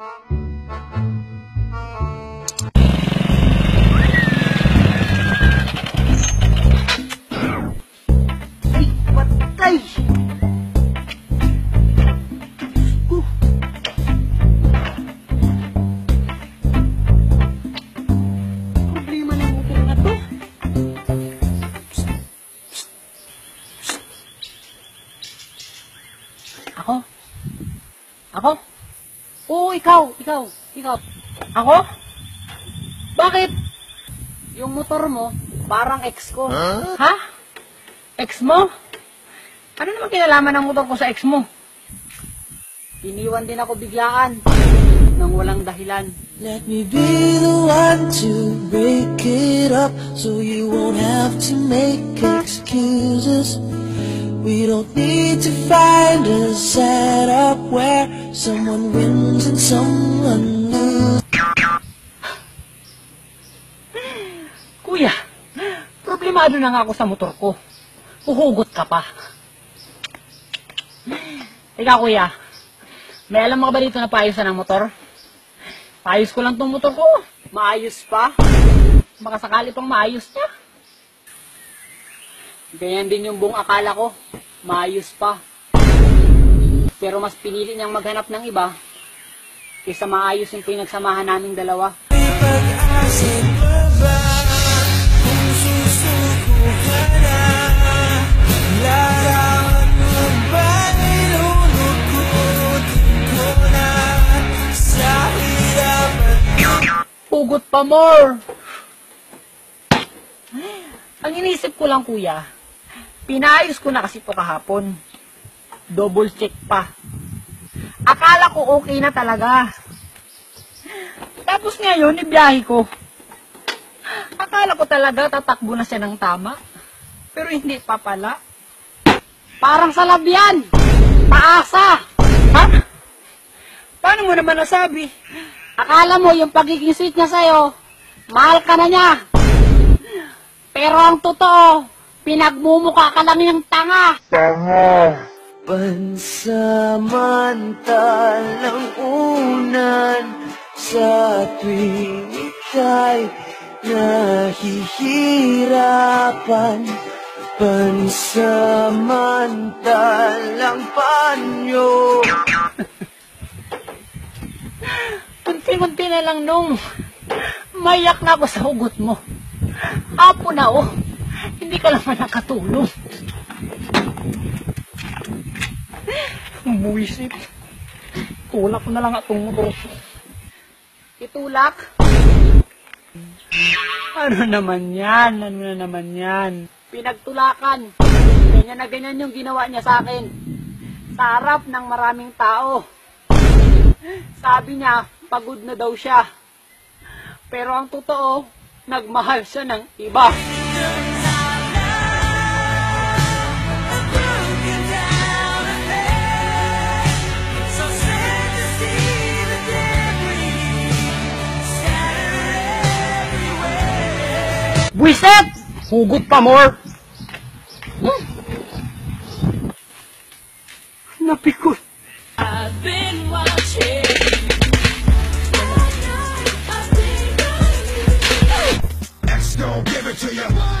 Ako? Ako? Oo, ikaw, ikaw, ikaw. Ako? Bakit? Yung motor mo, parang ex ko. Ha? Ex mo? Ano naman kinalaman ng motor ko sa ex mo? Iniwan din ako biglaan nang walang dahilan. Let me be the one to break it up so you won't have to make excuses. We don't need to find a setup where someone wins and someone loses. Kuya, problemado na nga ako sa motor ko. Uhugot ka pa. Teka kuya, may alam mo ka ba dito na paayusan ng motor? Paayos ko lang tong motor ko. Maayos pa. Baka sakali pang maayos niya. Ganyan din yung buong akala ko. Maayos pa. Pero mas pinili niyang maghanap ng iba kaysa maayos yung pinagsamahan naming dalawa. Hugot pa more! Ang inisip ko lang kuya, pinayos ko na kasi to kahapon. Double check pa. Akala ko okay na talaga. Tapos ngayon, ibiyahe ko. Akala ko talaga tatakbo na siya ng tama. Pero hindi pa pala. Parang sa labyan. Paasa. Ha? Paano mo naman nasabi? Akala mo yung pagiging sweet niya sa'yo, mahal ka na niya. Pero ang totoo, pinagmumuka ka lang ng tanga. Pansamantalang unan sa tuwing ika'y nahihirapan Pansamantalang panyo Kunti-kunti na lang nung mayak na ako sa hugot mo. Apo na oh, hindi ka naman nakatulong. Buwisit. Tulak ko na lang atong motor. Itulak? Ano naman yan? Ano na naman yan? Pinagtulakan. Ganyan na ganyan yung ginawa niya sa akin. Sa harap ng maraming tao. Sabi niya, pagod na daw siya. Pero ang totoo, nagmahal siya ng iba. Buiset! Hugot pa more! Napikot. I've been watching X gon' give it to you.